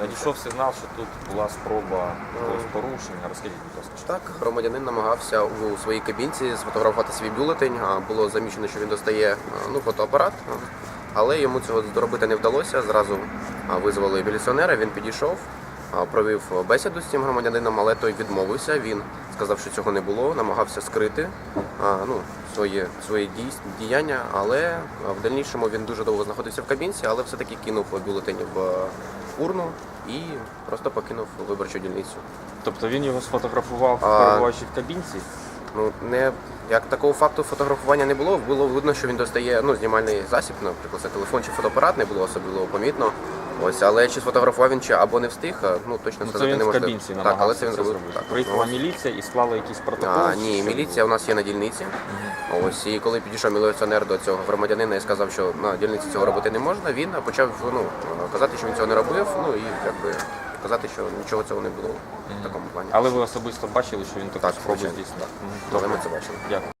Надійшов сигнал, що тут була спроба якогось порушення. Розкажіть, будь ласка. Так, громадянин намагався у своїй кабінці сфотографувати свій бюлетень. А, Було замічено, що він достає ну, фотоапарат, але йому цього зробити не вдалося. Зразу визвали міліціонера, він підійшов, провів бесіду з цим громадянином, але той відмовився. Він сказав, що цього не було, намагався скрити ну, свої, свої діяння, але в дальнішому він дуже довго знаходився в кабінці, але все-таки кинув бюлетені в урну і просто покинув виборчу дільницю. Тобто він його сфотографував, перебуваючи в кабінці. Ну, не як такого факту фотографування не було. Було видно, що він достає ну, знімальний засіб, наприклад, це телефон чи фотоапарат, не було особливо помітно. Ось, але чи сфотографував він чи або не встиг, ну точно Ну, сказати не можна. кабінці Так, але це він. Так, Приїхала ось. міліція і склала якийсь протокол. А, ні, міліція у нас є на дільниці. Ось і коли підійшов міліціонер до цього громадянина і сказав, що на дільниці цього робити не можна, він почав ну, казати, що він цього не робив. Ну і якби казати, що нічого цього не було в такому плані. Але ви особисто бачили, що він таку Так, спробу звичайно. здійснив. Мгм. Але ми це бачили. Дякую.